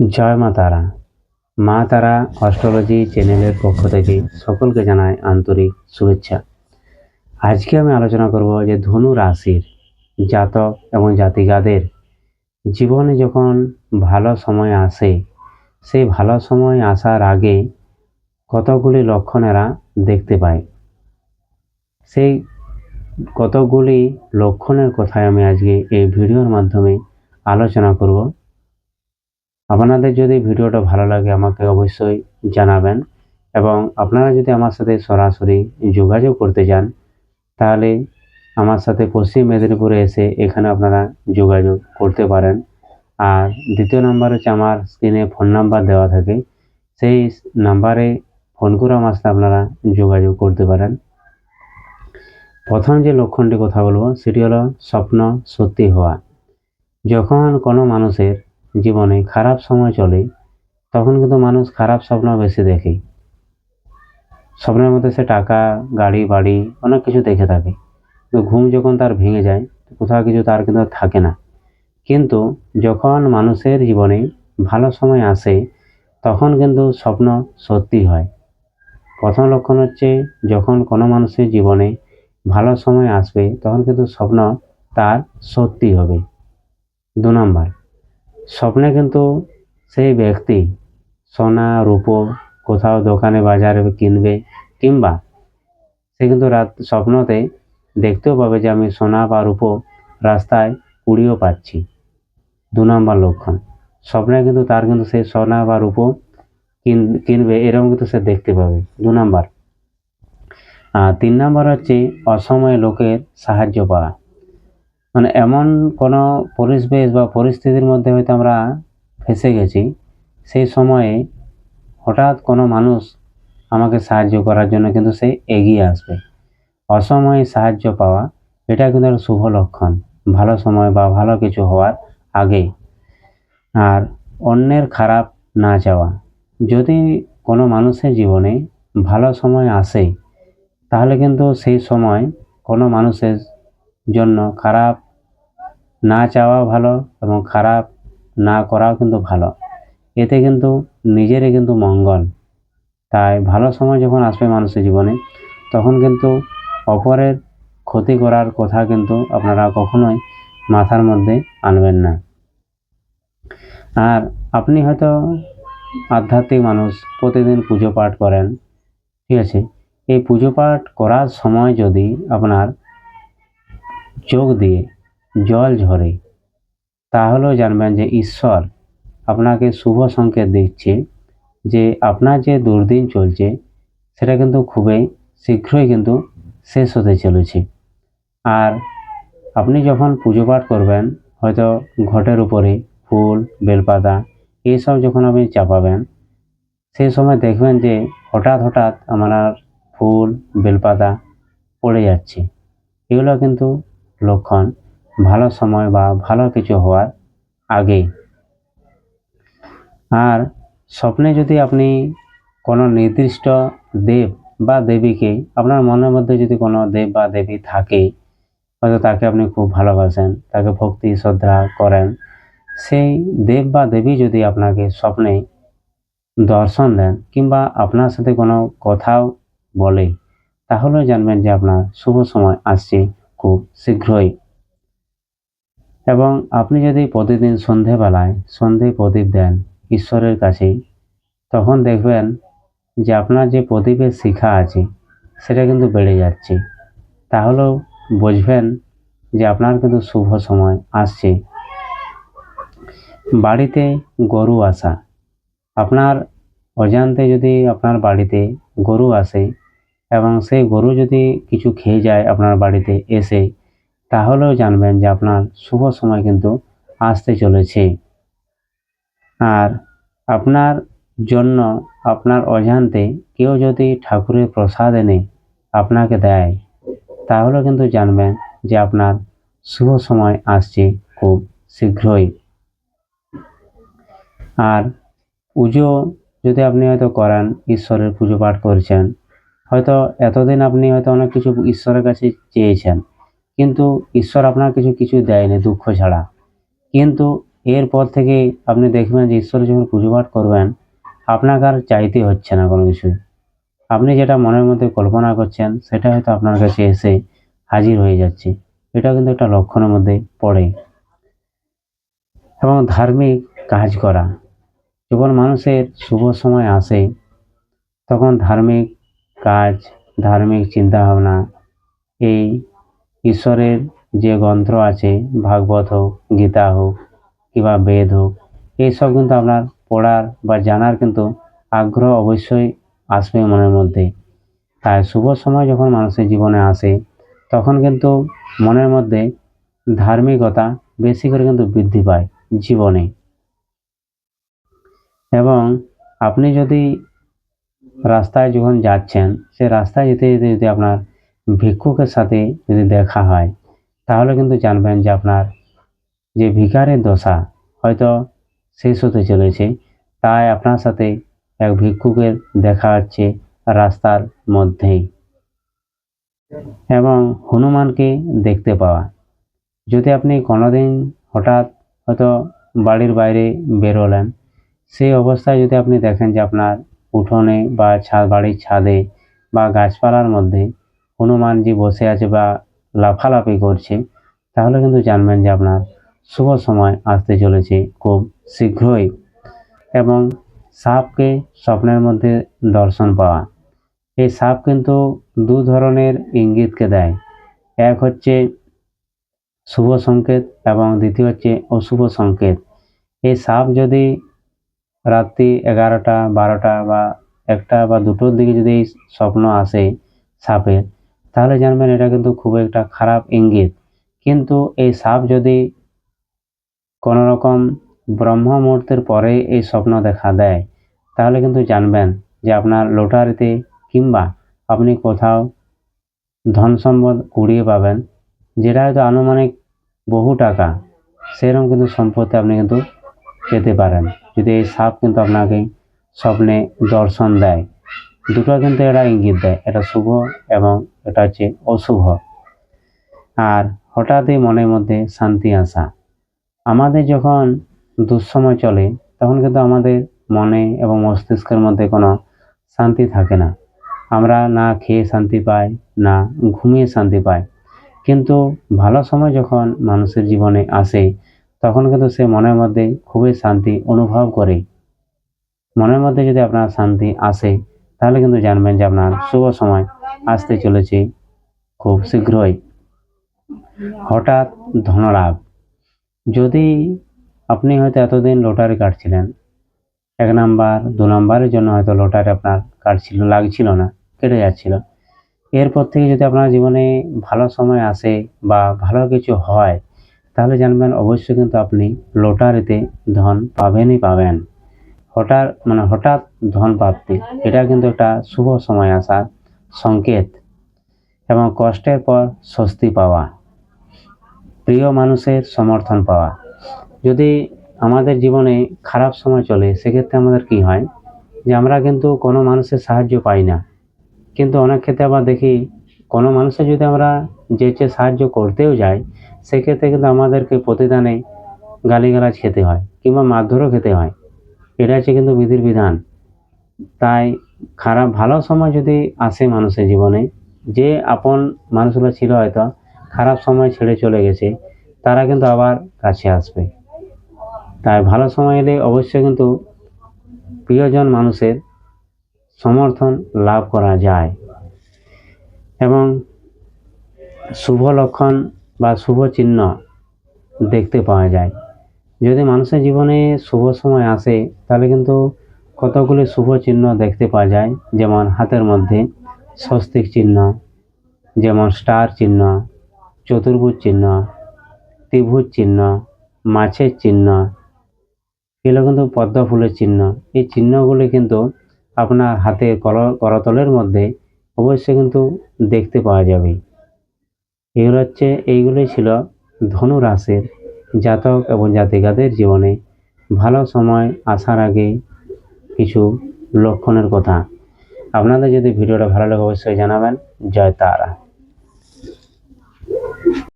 জয় মা তারা। মা তারা অস্ট্রোলজি চ্যানেলের পক্ষ থেকে সকলকে জানায় আন্তরিক শুভেচ্ছা। আজকে আমি আলোচনা করব যে ধনু রাশির জাতক এবং জাতিকাদের জীবনে যখন ভালো সময় আসে, সেই ভালো সময় আসার আগে কতগুলি লক্ষণ এরা দেখতে পায়? সেই কতগুলি লক্ষণের কথাই আমি আজকে এই ভিডিওর মাধ্যমে আলোচনা করব। আপনাদের যদি ভিডিওটা ভালো লাগে, আমাকে অবশ্যই জানাবেন। এবং আপনারা যদি আমার সাথে সরাসরি যোগাযোগ করতে চান, তাহলে আমার সাথে পশ্চিম মেদিনীপুরে এসে এখানে আপনারা যোগাযোগ করতে পারেন। আর দ্বিতীয় নাম্বার হচ্ছে আমার স্ক্রিনে ফোন নাম্বার দেওয়া থাকে। সেই নাম্বারে ফোন করে আমার সাথে আপনারা যোগাযোগ করতে পারেন। প্রথম যে লক্ষণটি কথা বলব, সেটি হলো স্বপ্ন সত্যি হওয়া। যখন কোনো মানুষের জীবনে খারাপ সময় চলে, তখন কিন্তু মানুষ খারাপ স্বপ্ন বেশি দেখে। স্বপ্নের মধ্যে সে টাকা, গাড়ি, বাড়ি, অনেক কিছু দেখে থাকে। কিন্তু ঘুম যখন তার ভেঙে যায় কোথাও কিছু তার কিন্তু থাকে না। কিন্তু যখন মানুষের জীবনে ভালো সময় আসে, তখন কিন্তু স্বপ্ন সত্যি হয়। প্রথম লক্ষণ হচ্ছে, যখন কোনো মানুষের জীবনে ভালো সময় আসবে, তখন কিন্তু স্বপ্ন তার সত্যি হবে। দু নম্বর স্বপ্নে কিন্তু সেই ব্যক্তি সোনা, রূপো কোথাও দোকানে, বাজারে কিনবে কিংবা সে কিন্তু রাত স্বপ্নতে দেখতেও পাবে যে আমি সোনা বা রূপো রাস্তায় কুড়িয়েও পাচ্ছি। দু নম্বর লক্ষণ, স্বপ্নে কিন্তু তার কিন্তু সেই সোনা বা রূপো কিন, কিনবে এরকম কিন্তু সে দেখতে পাবে। দু নম্বর তিন নম্বর হচ্ছে অসময়ে লোকের সাহায্য পাওয়া। মানে এমন কোনো পরিবেশ বা পরিস্থিতির মধ্যে হয়তো আমরা ফেসে গেছি, সেই সময়ে হঠাৎ কোনো মানুষ আমাকে সাহায্য করার জন্য কিন্তু সে এগিয়ে আসবে। অসময়ে সাহায্য পাওয়া, এটা কিন্তু একটা শুভ লক্ষণ, ভালো সময় বা ভালো কিছু হওয়ার আগে আর অন্যের খারাপ না চাওয়া, যদি কোনো মানুষের জীবনে ভালো সময় আসে, তাহলে কিন্তু সেই সময় কোনো মানুষের জন্য খারাপ, না চাওয়া ভালো এবং খারাপ, না করাও কিন্তু ভালো। এতে কিন্তু নিজেরই কিন্তু মঙ্গল। তাই ভালো সময় যখন আসবে মানুষের জীবনে, তখন কিন্তু অপরের ক্ষতি করার কথা কিন্তু আপনারা কখনোই মাথার মধ্যে আনবেন না। আর আপনি হয়তো আধ্যাত্মিক মানুষ, প্রতিদিন পুজো পাঠ করেন, ঠিক আছে? এই পুজো পাঠ করার সময় যদি আপনার চোখ দিয়ে জল ঝরে। তাহলেও জানবেন যে ঈশ্বর আপনাকে শুভ সংকেত দিচ্ছে যে আপনার যে দুর্দিন চলছে, সেটা কিন্তু খুবই শীঘ্রই কিন্তু শেষ হতে চলেছে। আর আপনি যখন পুজো পাঠ করবেন, হয়তো ঘটের উপরে ফুল, বেলপাতা এইসব যখন আপনি চাপাবেন সেই সময় দেখবেন যে হঠাৎ হঠাৎ আমার ফুল, বেলপাতা পড়ে যাচ্ছে। এগুলো কিন্তু লক্ষণ, ভালো সময় বা ভালো কিছু হওয়ার আগে। আর স্বপ্নে যদি আপনি কোনো নির্দিষ্ট দেব বা দেবীকে, আপনার মনের মধ্যে যদি কোনো দেব বা দেবী থাকে, হয়তো তাকে আপনি খুব ভালোবাসেন, তাকে ভক্তি, শ্রদ্ধা করেন, সেই দেব বা দেবী যদি আপনাকে স্বপ্নে দর্শন দেন কিংবা আপনার সাথে কোনো কথাও বলে তাহলেও জানবেন যে আপনার শুভ সময় আসছে। খুব শীঘ্রই। এবং আপনি যদি প্রতিদিন সন্ধেবেলায় সন্ধে প্রদীপ দেন ঈশ্বরের কাছে তখন দেখবেন যে আপনার যে প্রদীপের শিখা আছে, সেটা কিন্তু বেড়ে যাচ্ছে। তাহলেও বুঝবেন যে আপনার কিন্তু শুভ সময় আসছে। বাড়িতে গরু আসা। আপনার অজান্তে যদি আপনার বাড়িতে গরু আসে এবং সেই গরু যদি কিছু খেয়ে যায় আপনার বাড়িতে এসে, তাহলেও জানবেন যে আপনার শুভ সময় কিন্তু আসতে চলেছে। আর আপনার জন্য, আপনার অজান্তে কেউ যদি ঠাকুরের প্রসাদ এনে আপনাকে দেয় তাহলে কিন্তু জানবেন যে আপনার শুভ সময় আসছে খুব শীঘ্রই। আর পুজো যদি আপনি হয়তো করেন, ঈশ্বরের পুজো পাঠ করছেন হয়তো এতদিন আপনি হয়তো অনেক কিছু ঈশ্বরের কাছে চেয়েছেন। কিন্তু ঈশ্বর আপনার কিছু কিছু দেয়নি দুঃখ ছাড়া। কিন্তু এরপর থেকে আপনি দেখবেন যে ঈশ্বরের যখন পুজো পাঠ করবেন, আপনাকে আর চাইতে হচ্ছে না কোনো কিছুই। আপনি যেটা মনের মধ্যে কল্পনা করছেন, সেটা হয়তো আপনার কাছে এসে হাজির হয়ে যাচ্ছে। এটা কিন্তু একটা লক্ষণের মধ্যে পড়ে। এবং ধার্মিক কাজ করা। যখন মানুষের শুভ সময় আসে, তখন ধার্মিক কাজ, ধার্মিক চিন্তাভাবনা, এই ঈশ্বরের যে গ্রন্থ আছে, ভাগবত হোক, গীতা হোক, কিংবা বেদ হোক এইসব কিন্তু আপনার পড়ার বা জানার কিন্তু আগ্রহ অবশ্যই আসবে মনের মধ্যে। তাই শুভ সময় যখন মানুষের জীবনে আসে, তখন কিন্তু মনের মধ্যে ধার্মিকতা বেশি করে কিন্তু বৃদ্ধি পায় জীবনে। এবং আপনি যদি রাস্তায় যখন যাচ্ছেন, সে রাস্তায় যেতে যেতে যদি আপনার ভিক্ষুকের সাথে যদি দেখা হয়, তাহলে কিন্তু জানবেন যে আপনার যে ভিকারের দশা, হয়তো শেষ হতে চলেছে। তাই আপনার সাথে এক ভিক্ষুকের দেখা হচ্ছে রাস্তার মধ্যেই। এবং হনুমানকে দেখতে পাওয়া। যদি আপনি কোনোদিন হঠাৎ হয়তো বাড়ির বাইরে বেরোলেন, সেই অবস্থায় যদি আপনি দেখেন যে আপনার উঠোনে বা ছাদ বাড়ির ছাদে বা গাছপালার মধ্যে হনুমানজি বসে আছে বা লাফালাফি করছে, তাহলে কিন্তু জানবেন যে আপনার শুভ সময় আসতে চলেছে খুব শীঘ্রই। এবং সাপকে স্বপ্নের মধ্যে দর্শন পাওয়া, এই সাপ কিন্তু দু ধরনের ইঙ্গিতকে দেয়। এক হচ্ছে শুভ সংকেত এবং দ্বিতীয় হচ্ছে অশুভ সংকেত। এই সাপ যদি রাত্রি এগারোটা, বারোটা বা একটা বা দুটোর দিকে যদি এই স্বপ্ন আসে সাপের, তাহলে জানবেন এটা কিন্তু খুব একটা খারাপ ইঙ্গিত। কিন্তু এই সাপ যদি কোনো রকম ব্রহ্ম মুহূর্তের পরে এই স্বপ্ন দেখা দেয়, তাহলে কিন্তু জানবেন যে আপনার লটারিতে কিংবা আপনি কোথাও ধন সম্পদ কুড়িয়ে পাবেন, যেটা হয়তো আনুমানিক বহু টাকা, সেরকম কিন্তু সম্পত্তি আপনি কিন্তু পেতে পারেন। যদি এই সাপ কিন্তু আপনাকে স্বপ্নে দর্শন দেয়, দুটো কিন্তু এটা ইঙ্গিত দেয়, এটা শুভ এবং এটা হচ্ছে অশুভ। আর হঠাৎই মনের মধ্যে শান্তি আসা। আমাদের যখন দুঃসময় চলে, তখন কিন্তু আমাদের মনে এবং মস্তিষ্কের মধ্যে কোনো শান্তি থাকে না। আমরা না খেয়ে শান্তি পাই, না ঘুমিয়ে শান্তি পাই। কিন্তু ভালো সময় যখন মানুষের জীবনে আসে তখন কিন্তু সে মনের মধ্যে খুবই শান্তি অনুভব করে। মনের মধ্যে যদি আপনার শান্তি আসে, তাহলে কিন্তু জানবেন যে আপনার শুভ সময় আসতে চলেছে খুব শীঘ্রই। হঠাৎ ধনলাভ। যদি আপনি হয়তো এতদিন লটারি কাটছিলেন, এক নাম্বার, দু নাম্বারের জন্য হয়তো লটারি আপনার কাটছিল, লাগছিল না, কেটে যাচ্ছিল। এরপর থেকে যদি আপনার জীবনে ভালো সময় আসে বা ভালো কিছু হয় তাহলে জানবেন অবশ্যই কিন্তু আপনি লটারিতে ধন পাবেনই পাবেন। হঠাৎ মানে হঠাৎ ধন প্রাপ্তি, এটা কিন্তু একটা শুভ সময় আসার সংকেত এবং কষ্টের পর স্বস্তি পাওয়া, প্রিয় মানুষের সমর্থন পাওয়া। যদি আমাদের জীবনে খারাপ সময় চলে, সেক্ষেত্রে আমাদের কি হয়? যে আমরা কিন্তু কোনো মানুষের সাহায্য পাই না। কিন্তু অনেক ক্ষেত্রে আবার দেখি, কোনো মানুষের যদি আমরা যে চেয়ে সাহায্য করতেও যাই সেক্ষেত্রে কিন্তু আমাদেরকে প্রতিদানে গালিগালাজ খেতে হয় কিংবা মারধরও খেতে হয়। এটা হচ্ছে কিন্তু বিধির বিধান। তাই খারাপ, ভালো সময় যদি আসে মানুষের জীবনে, যে আপন মানুষগুলো ছিল হয়তো খারাপ সময় ছেড়ে চলে গেছে, তারা কিন্তু আবার কাছে আসবে। তাই ভালো সময় এলে অবশ্যই কিন্তু প্রিয়জন মানুষের সমর্থন লাভ করা যায়। এবং শুভ লক্ষণ বা শুভ চিহ্ন দেখতে পাওয়া যায়। যদি মানুষের জীবনে শুভ সময় আসে, তাহলে কিন্তু কতগুলি শুভ চিহ্ন দেখতে পাওয়া যায়। যেমন হাতের মধ্যে স্বস্তিক চিহ্ন, যেমন স্টার চিহ্ন, চতুর্ভুজ চিহ্ন, ত্রিভুজ চিহ্ন, মাছের চিহ্ন, এগুলো কিন্তু পদ্ম ফুলের চিহ্ন। এই চিহ্নগুলি কিন্তু আপনার হাতে কর, করতলের মধ্যে অবশ্যই কিন্তু দেখতে পাওয়া যাবে। এগুলো হচ্ছে, এইগুলোই ছিল ধনু রাশির জাতক এবং জাতিকাদের জীবনে ভালো সময় আসার আগে কিছু লক্ষণের কথা। আপনাদের যদি ভিডিওটা ভালো লাগে, অবশ্যই জানাবেন। জয় তারা।